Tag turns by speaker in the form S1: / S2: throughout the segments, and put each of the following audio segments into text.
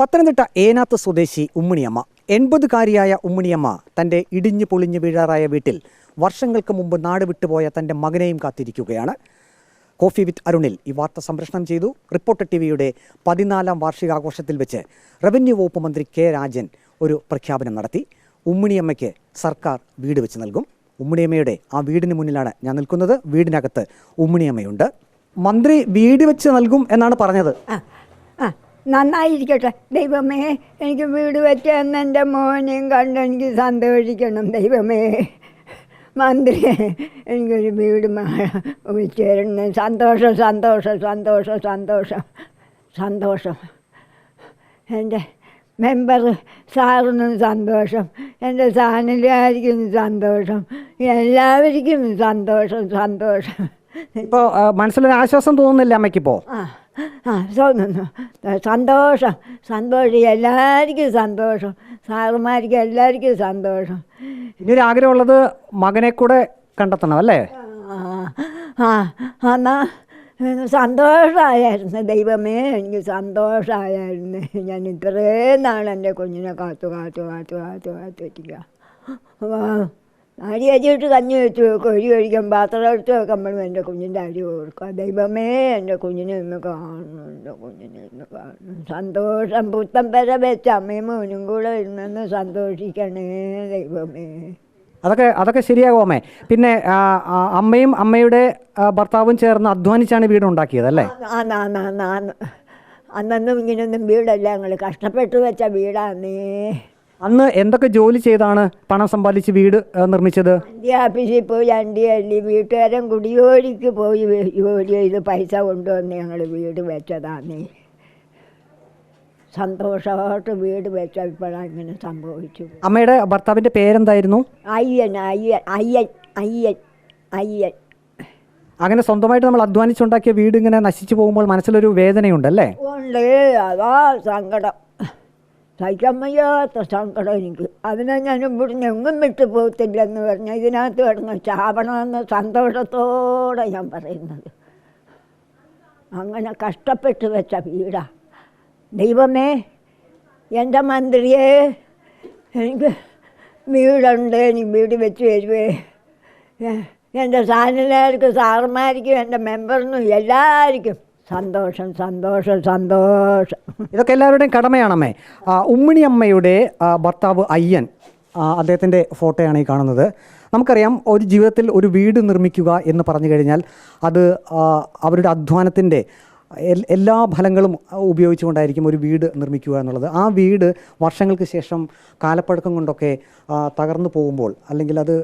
S1: പത്തനംതിട്ട ഏനാത്ത് സ്വദേശി ഉമ്മിണിയമ്മ. എൺപതുകാരിയായ ഉമ്മിണിയമ്മ തന്റെ ഇടിഞ്ഞു പൊളിഞ്ഞു വീഴാറായ വീട്ടിൽ വർഷങ്ങൾക്ക് മുമ്പ് നാട് വിട്ടുപോയ തന്റെ മകനെയും കാത്തിരിക്കുകയാണ്. കോഫി വിത്ത് അരുണിൽ ഈ വാർത്ത സംപ്രേഷണം ചെയ്തു. റിപ്പോർട്ടർ ടി വിയുടെ പതിനാലാം വാർഷികാഘോഷത്തിൽ വെച്ച് റവന്യൂ വകുപ്പ് മന്ത്രി കെ രാജൻ ഒരു പ്രഖ്യാപനം നടത്തി. ഉമ്മിണിയമ്മയ്ക്ക് സർക്കാർ വീട് വെച്ച് നൽകും. ഉമ്മിണിയമ്മയുടെ ആ വീടിന് മുന്നിലാണ് ഞാൻ നിൽക്കുന്നത്. വീടിനകത്ത് ഉമ്മിണിയമ്മയുണ്ട്. മന്ത്രി വീട് വെച്ച് നൽകും എന്നാണ് പറഞ്ഞത്.
S2: നന്നായിരിക്കട്ടെ. ദൈവമേ എനിക്ക് വീട് വെച്ച് എന്ന് എന്റെ മോനെയും കണ്ട് എനിക്ക് സന്തോഷിക്കണം. ദൈവമേ മന്ത്രി എനിക്കൊരു വീട് വെച്ച് തരണം സന്തോഷം സന്തോഷം സന്തോഷം സന്തോഷം സന്തോഷം. എന്റെ മെമ്പർ സാറിനും സന്തോഷം. എന്റെ സാനിലായിരിക്കും സന്തോഷം. എല്ലാവർക്കും സന്തോഷം സന്തോഷം.
S1: ഇപ്പോൾ മനസ്സിലൊരു ആശ്വാസം തോന്നുന്നില്ല അമ്മയ്ക്കിപ്പോൾ
S2: ആ. ആ സന്തോഷം. സന്തോഷം. എല്ലാവർക്കും സന്തോഷം. സാറുമാർക്കും എല്ലാവർക്കും സന്തോഷം.
S1: ഇനിയൊരു ആഗ്രഹമുള്ളത് മകനെ കൂടെ കണ്ടെത്തണം അല്ലേ?
S2: ആ എന്നാ സന്തോഷമായിരുന്നു. ദൈവമേ എനിക്ക് സന്തോഷമായിരുന്നു. ഞാൻ ഇത്രയും നാൾ എന്റെ കുഞ്ഞിനെ കാത്തു കാത്തു കാത്തു കാത്തു കാത്തു വെച്ചില്ല അരി അരിയിട്ട് കഞ്ഞി വെച്ച് വെക്കും. അരി കഴിക്കാൻ പാത്രം എടുത്ത് വെക്കുമ്പോഴും എന്റെ കുഞ്ഞിന്റെ അരി കൊടുക്കുക ദൈവമേ എന്റെ കുഞ്ഞിനെ ഇന്ന് കാണുന്നു എന്റെ കുഞ്ഞിനെ ഇന്ന് കാണുന്നു സന്തോഷം പുത്തൻ പെര വെച്ച് അമ്മയും മോനും കൂടെ ഇരുന്നെന്ന് സന്തോഷിക്കണേ ദൈവമേ.
S1: അതൊക്കെ അതൊക്കെ ശരിയാകും അമ്മേ. പിന്നെ അമ്മയും അമ്മയുടെ ഭർത്താവും ചേർന്ന് അധ്വാനിച്ചാണ് വീട് ഉണ്ടാക്കിയത് അല്ലേ
S2: അന്നൊന്നും ഇങ്ങനെയൊന്നും വീടല്ല. ഞങ്ങൾ കഷ്ടപ്പെട്ട് വെച്ച വീടാന്നേ.
S1: അന്ന് എന്തൊക്കെ ജോലി ചെയ്താണ് പണം സമ്പാദിച്ച് വീട് നിർമ്മിച്ചത്?
S2: ഓഫീസിൽ പോയി അണ്ടി അള്ളി വീട്ടുകാരൻ കുടിയോടിക്ക് പോയി വേ- ജോലി ചെയ്ത് പൈസ കൊണ്ടുവന്ന് ഞങ്ങൾ വീട് വെച്ചതാന്നേ. സന്തോഷമായിട്ട് വീട് വെച്ച ഇപ്പോഴാണ് ഇങ്ങനെ സംഭവിച്ചു
S1: അമ്മയുടെ ഭർത്താവിന്റെ പേരെന്തായിരുന്നു?
S2: അയ്യൻ അയ്യൻ അയ്യൻ അയ്യൻ അയ്യൻ.
S1: അങ്ങനെ സ്വന്തമായിട്ട് നമ്മൾ അധ്വാനിച്ചുണ്ടാക്കിയ വീട് ഇങ്ങനെ നശിച്ചു പോകുമ്പോൾ മനസ്സിലൊരു വേദനയുണ്ടല്ലേ?
S2: ഉണ്ട് അതാ സങ്കടം. സഹിക്കാൻ വയ്യാത്ത സങ്കടം എനിക്ക് അതിനെ ഞാൻ ഇവിടുന്ന് എങ്ങും വിട്ടു പോകത്തില്ലെന്ന് പറഞ്ഞാൽ ഇതിനകത്ത് കിടന്ന് ചാവണമെന്ന് സന്തോഷത്തോടെ ഞാൻ പറയുന്നത്. അങ്ങനെ കഷ്ടപ്പെട്ട് വെച്ച വീടാ. ദൈവമേ എന്റെ മന്ത്രിയെ എനിക്ക് വീടുണ്ട് എനിക്ക് വീട് വെച്ച് തരുവേ. എന്റെ ചാനലുകാർക്കും സാറുമാർക്കും എന്റെ മെമ്പറിനും എല്ലാവർക്കും സന്തോഷം സന്തോഷം സന്തോഷം.
S1: ഇതൊക്കെ എല്ലാവരുടെയും കടമയാണമ്മേ. ആ, ഉമ്മിണി അമ്മയുടെ ഭർത്താവ് അയ്യൻ അദ്ദേഹത്തിന്റെ ഫോട്ടോയാണ് ഈ കാണുന്നത്. നമുക്കറിയാം ഒരു ജീവിതത്തിൽ ഒരു വീട് നിർമ്മിക്കുക എന്ന് പറഞ്ഞു കഴിഞ്ഞാൽ അത് അവരുടെ അധ്വാനത്തിന്റെ എല്ലാ ഫലങ്ങളും ഉപയോഗിച്ചുകൊണ്ടായിരിക്കും ഒരു വീട് നിർമ്മിക്കുക എന്നുള്ളത്. ആ വീട് വർഷങ്ങൾക്ക് ശേഷം കാലപ്പഴക്കം കൊണ്ടൊക്കെ തകർന്നു പോകുമ്പോൾ അല്ലെങ്കിൽ അത്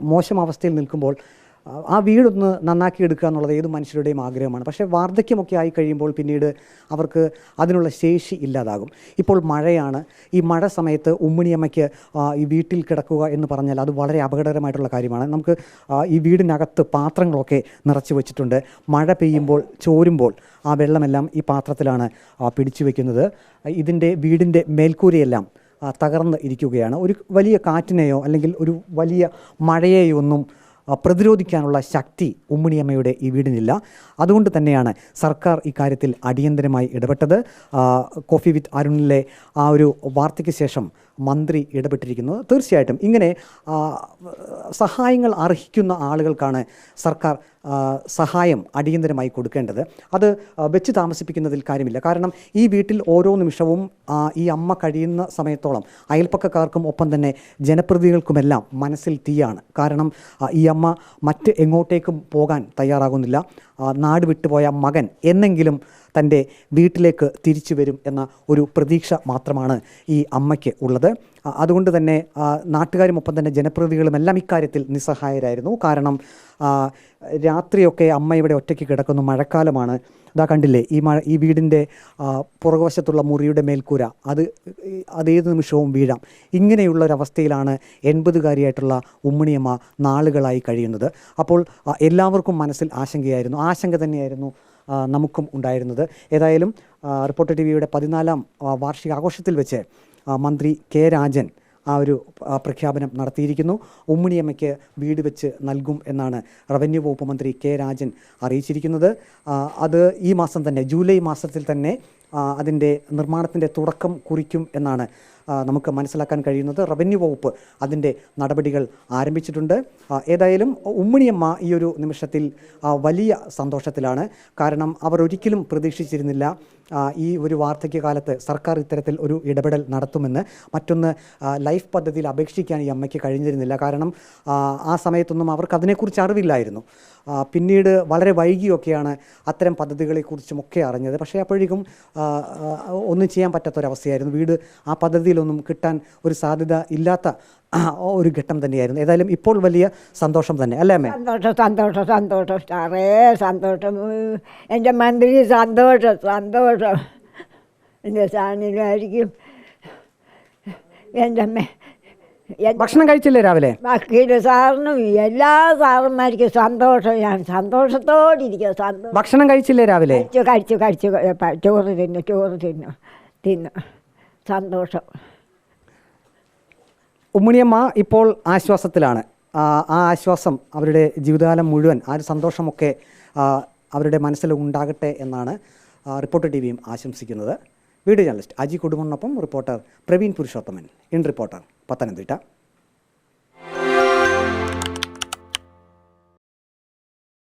S1: മോശം അവസ്ഥയിൽ നിൽക്കുമ്പോൾ ആ, വീടൊന്ന് നന്നാക്കി എടുക്കുക എന്നുള്ളത് ഏത് മനുഷ്യരുടെയും ആഗ്രഹമാണ്. പക്ഷേ വാർദ്ധക്യമൊക്കെ ആയി കഴിയുമ്പോൾ പിന്നീട് അവർക്ക് അതിനുള്ള ശേഷി ഇല്ലാതാകും. ഇപ്പോൾ മഴയാണ്. ഈ മഴ സമയത്ത് ഉമ്മിണിയമ്മയ്ക്ക് ഈ വീട്ടിൽ കിടക്കുക എന്ന് പറഞ്ഞാൽ അത് വളരെ അപകടകരമായിട്ടുള്ള കാര്യമാണ്. നമുക്ക് ഈ വീടിനകത്ത് പാത്രങ്ങളൊക്കെ നിറച്ച് വെച്ചിട്ടുണ്ട്. മഴ പെയ്യുമ്പോൾ ചോരുമ്പോൾ ആ വെള്ളമെല്ലാം ഈ പാത്രത്തിലാണ് പിടിച്ചു വെക്കുന്നത്. ഇതിന്റെ വീടിന്റെ മേൽക്കൂരയെല്ലാം തകർന്ന് ഇരിക്കുകയാണ്. ഒരു വലിയ കാറ്റിനെയോ അല്ലെങ്കിൽ ഒരു വലിയ മഴയെയോ ഒന്നും പ്രതിരോധിക്കാനുള്ള ശക്തി ഉമ്മിണിയമ്മയുടെ ഈ വീടിനില്ല. അതുകൊണ്ട് തന്നെയാണ് സർക്കാർ ഇക്കാര്യത്തിൽ അടിയന്തരമായി ഇടപെട്ടത്. കോഫി വിത്ത് അരുണിലെ ആ ഒരു വാർത്തയ്ക്ക് ശേഷം മന്ത്രി ഇടപെട്ടിരിക്കുന്നത് തീർച്ചയായിട്ടും ഇങ്ങനെ സഹായങ്ങൾ അർഹിക്കുന്ന ആളുകൾക്കാണ് സർക്കാർ സഹായം അടിയന്തരമായി കൊടുക്കേണ്ടത്. അത് വെച്ച് താമസിപ്പിക്കുന്നതിൽ കാര്യമില്ല. കാരണം ഈ വീട്ടിൽ ഓരോ നിമിഷവും ഈ അമ്മ കഴിയുന്ന സമയത്തോളം അയൽപ്പക്കക്കാർക്കും ഒപ്പം തന്നെ ജനപ്രതിനിധികൾക്കുമെല്ലാം മനസ്സിൽ തീയാണ്. കാരണം ഈ അമ്മ മറ്റ് എങ്ങോട്ടേക്കും പോകാൻ തയ്യാറാകുന്നില്ല. നാട് വിട്ടുപോയ മകൻ എന്നെങ്കിലും തന്റെ വീട്ടിലേക്ക് തിരിച്ചു വരും എന്ന ഒരു പ്രതീക്ഷ മാത്രമാണ് ഈ അമ്മയ്ക്ക് ഉള്ളത്. അതുകൊണ്ട് തന്നെ നാട്ടുകാരുമൊപ്പം തന്നെ ജനപ്രതിനിധികളും എല്ലാം ഇക്കാര്യത്തിൽ നിസ്സഹായരായിരുന്നു. കാരണം രാത്രിയൊക്കെ അമ്മ ഇവിടെ ഒറ്റയ്ക്ക് കിടക്കുന്നു. മഴക്കാലമാണ്. ഇതാ കണ്ടില്ലേ ഈ മഴ ഈ വീടിന്റെ പുറകുവശത്തുള്ള മുറിയുടെ മേൽക്കൂര അത് അതേത് നിമിഷവും വീഴാം. ഇങ്ങനെയുള്ള ഒരവസ്ഥയിലാണ് എൺപതുകാരിയായിട്ടുള്ള ഉമ്മിണിയമ്മ നാളുകളായി കഴിയുന്നത്. അപ്പോൾ എല്ലാവർക്കും മനസ്സിൽ ആശങ്കയായിരുന്നു. ആശങ്ക തന്നെയായിരുന്നു നമുക്കും ഉണ്ടായിരുന്നത്. ഏതായാലും റിപ്പോർട്ടർ ടി വിയുടെ പതിനാലാം വാർഷിക ആഘോഷത്തിൽ വെച്ച് മന്ത്രി കെ രാജൻ ആ ഒരു പ്രഖ്യാപനം നടത്തിയിരിക്കുന്നു. ഉമ്മിണിയമ്മയ്ക്ക് വീട് വെച്ച് നൽകും എന്നാണ് റവന്യൂ വകുപ്പ് മന്ത്രി കെ രാജൻ അറിയിച്ചിരിക്കുന്നത്. അത് ഈ മാസം തന്നെ ജൂലൈ മാസത്തിൽ തന്നെ അതിന്റെ നിർമ്മാണത്തിന്റെ തുടക്കം കുറിക്കും എന്നാണ് നമുക്ക് മനസ്സിലാക്കാൻ കഴിയുന്നത് റവന്യൂ വകുപ്പ് അതിന്റെ നടപടികൾ ആരംഭിച്ചിട്ടുണ്ട്. ഏതായാലും ഉമ്മിണിയമ്മ ഈ ഒരു നിമിഷത്തിൽ വലിയ സന്തോഷത്തിലാണ്. കാരണം അവർ ഒരിക്കലും പ്രതീക്ഷിച്ചിരുന്നില്ല ഈ ഒരു വാർദ്ധക്യകാലത്ത് സർക്കാർ ഇത്തരത്തിൽ ഒരു ഇടപെടൽ നടത്തുമെന്ന്. മറ്റൊന്ന് ലൈഫ് പദ്ധതിയിൽ അപേക്ഷിക്കാൻ ഈ അമ്മയ്ക്ക് കഴിഞ്ഞിരുന്നില്ല. കാരണം ആ, സമയത്തൊന്നും അവർക്ക് അതിനെക്കുറിച്ച് അറിവില്ലായിരുന്നു. പിന്നീട് വളരെ വൈകിയൊക്കെയാണ് അത്തരം പദ്ധതികളെക്കുറിച്ചും ഒക്കെ അറിഞ്ഞത്. പക്ഷേ അപ്പോഴേക്കും ഒന്നും ചെയ്യാൻ പറ്റാത്തൊരവസ്ഥയായിരുന്നു. വീട് ആ പദ്ധതിയിലൊന്നും കിട്ടാൻ ഒരു സാധ്യത ഇല്ലാത്ത ഒരു ഘട്ടം തന്നെയായിരുന്നു. ഏതായാലും ഇപ്പോൾ വലിയ സന്തോഷം തന്നെ. അല്ലേ അമ്മേ?
S2: സന്തോഷം സന്തോഷം സന്തോഷം. സാറേ സന്തോഷം. എന്റെ മന്ത്രി സന്തോഷം സന്തോഷം. എന്റെ സാന്നിധ്യമായിരിക്കും എന്റെ അമ്മ
S1: ഭക്ഷണം കഴിച്ചില്ലേ രാവിലെ?
S2: വക്കീൽ സാറിനും എല്ലാ സാറന്മാർക്കും സന്തോഷം. ഞാൻ സന്തോഷത്തോടിരിക്കുക സന്തോഷം
S1: ഭക്ഷണം കഴിച്ചില്ലേ രാവിലെ?
S2: കഴിച്ചു കഴിച്ചു കഴിച്ചു. ചോറ് തിന്നു ചോറ് തിന്നു തിന്നു. സന്തോഷം.
S1: ഉമ്മിണിയമ്മ ഇപ്പോൾ ആശ്വാസത്തിലാണ്. ആ ആശ്വാസം അവരുടെ ജീവിതകാലം മുഴുവൻ ആ ഒരു സന്തോഷമൊക്കെ അവരുടെ മനസ്സിൽ ഉണ്ടാകട്ടെ എന്നാണ് റിപ്പോർട്ടർ ടി വിയും ആശംസിക്കുന്നത്. Video journalist Aji കുടുംബനൊപ്പം reporter Praveen Purushothaman. In reporter Pathanamthitta.